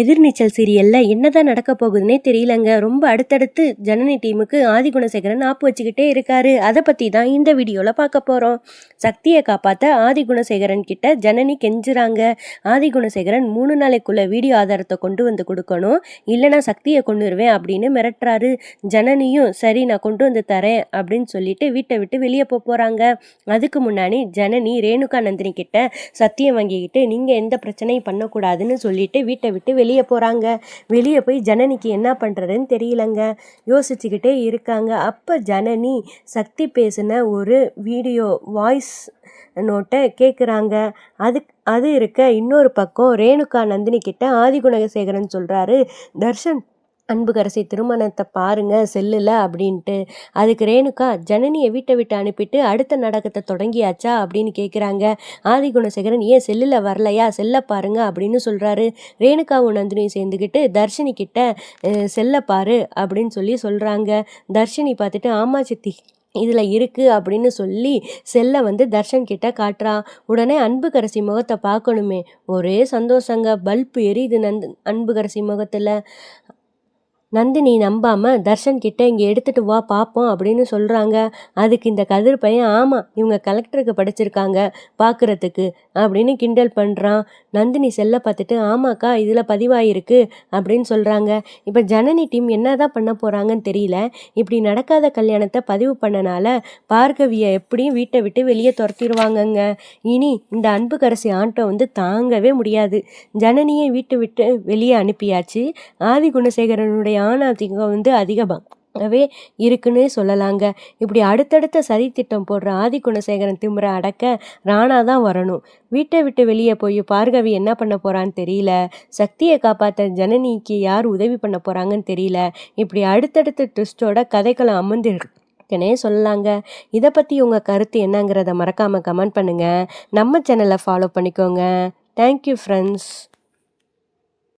எதிர்நீச்சல் சீரியல்ல என்னதான் நடக்க போகுதுன்னே தெரியலங்க. ரொம்ப அடுத்தடுத்து ஜனனி டீமுக்கு ஆதிகுணசேகரன் ஆப்பு வச்சுக்கிட்டே இருக்காரு. அதை பற்றி தான் இந்த வீடியோவில் பார்க்க போகிறோம் சக்தியை காப்பாற்ற ஆதிகுணசேகரன் கிட்ட ஜனனி கெஞ்சுறாங்க. ஆதிகுணசேகரன் மூணு நாளைக்குள்ள வீடியோ ஆதாரத்தை கொண்டு வந்து கொடுக்கணும். இல்லைனா சக்தியை கொண்டு வருவேன் அப்படின்னு மிரட்டுறாரு. ஜனனியும் சரி நான் கொண்டு வந்து தரேன் அப்படின்னு சொல்லிட்டு வீட்டை விட்டு வெளியே போக போகிறாங்க அதுக்கு முன்னாடி ஜனனி ரேணுகா நந்தினி கிட்ட சத்தியம் வாங்கிக்கிட்டு நீங்கள் எந்த பிரச்சனையும் பண்ணக்கூடாதுன்னு சொல்லிட்டு வீட்டை விட்டு வெளியே போகிறாங்க வெளியே போய் ஜனனிக்கு என்ன பண்ணுறதுன்னு தெரியலங்க. யோசிச்சுக்கிட்டே இருக்காங்க. அப்போ ஜனனி சக்தி பேசின ஒரு வீடியோ வாய்ஸ் நோட்டை கேட்குறாங்க அது அது இருக்க இன்னொரு பக்கம் ரேணுகா நந்தினி கிட்ட ஆதிகுணசேகரன் சொல்கிறாரு தர்ஷன் அன்புகரசி திருமணத்தை பாருங்க செல்லில் அப்படின்ட்டு. அதுக்கு ரேணுகா ஜனனியை வீட்டை விட்டு அனுப்பிட்டு அடுத்த நாடகத்தை தொடங்கியாச்சா? அப்படின்னு கேட்குறாங்க ஆதிகுணசேகரன் ஏன் செல்லில் வரலையா? செல்ல பாருங்க அப்படின்னு சொல்கிறாரு ரேணுகாவும் நந்தினியும் சேர்ந்துக்கிட்டு தர்ஷினி கிட்ட செல்ல பாரு அப்படின்னு சொல்லி சொல்கிறாங்க தர்ஷினி பார்த்துட்டு ஆமா சித்தி இதில் இருக்குது அப்படின்னு சொல்லி செல்லை வந்து தர்ஷன் கிட்ட காட்டுறான் உடனே அன்புகரசி முகத்தை பார்க்கணுமே. ஒரே சந்தோஷங்க பல்ப் எரியுது நந்து அன்புகரசி முகத்தில். நந்தினி நம்பாம தர்ஷன் கிட்ட இங்கே எடுத்துட்டு வா பார்ப்போம் அப்படின்னு சொல்கிறாங்க அதுக்கு இந்த கதிர் பையன் ஆமாம் இவங்க கலெக்டருக்கு படிச்சிருக்காங்க பார்க்குறதுக்கு அப்படின்னு கிண்டல் பண்ணுறான் நந்தினி செல்ல பார்த்துட்டு ஆமாக்கா இதில் பதிவாயிருக்கு அப்படின்னு சொல்கிறாங்க இப்போ ஜனனி டீம் என்ன தான் பண்ண போகிறாங்கன்னு தெரியல. இப்படி நடக்காத கல்யாணத்தை பதிவு பண்ணனால பார்கவியை எப்படியும் வீட்டை விட்டு வெளியே துரத்திடுவாங்கங்க. இனி இந்த அன்புக்கரசி ஆட்டம் வந்து தாங்கவே முடியாது. ஜனனியை வீட்டை விட்டு வெளியே அனுப்பியாச்சு. ஆதி குணசேகரனுடைய ஆணாதிக்கம் வந்து அதிகமாகவே இருக்குன்னே சொல்லலாங்க. இப்படி அடுத்தடுத்த சதி திட்டம் போடுற ஆதி குணசேகரன் திமுறை அடக்க ராணா தான் வரணும். வீட்டை விட்டு வெளியே போய் பார்கவி என்ன பண்ண போகிறான்னு தெரியல. சக்தியை காப்பாற்ற ஜனனிக்கு யார் உதவி பண்ண போகிறாங்கன்னு தெரியல. இப்படி அடுத்தடுத்த ட்விஸ்டோட கதைக்களம் அமர்ந்து இருக்குன்னே சொல்லலாங்க. இதை பற்றி உங்கள் கருத்து என்னங்கிறத மறக்காமல் கமெண்ட் பண்ணுங்கள் நம்ம சேனலை ஃபாலோ பண்ணிக்கோங்க. Thank you friends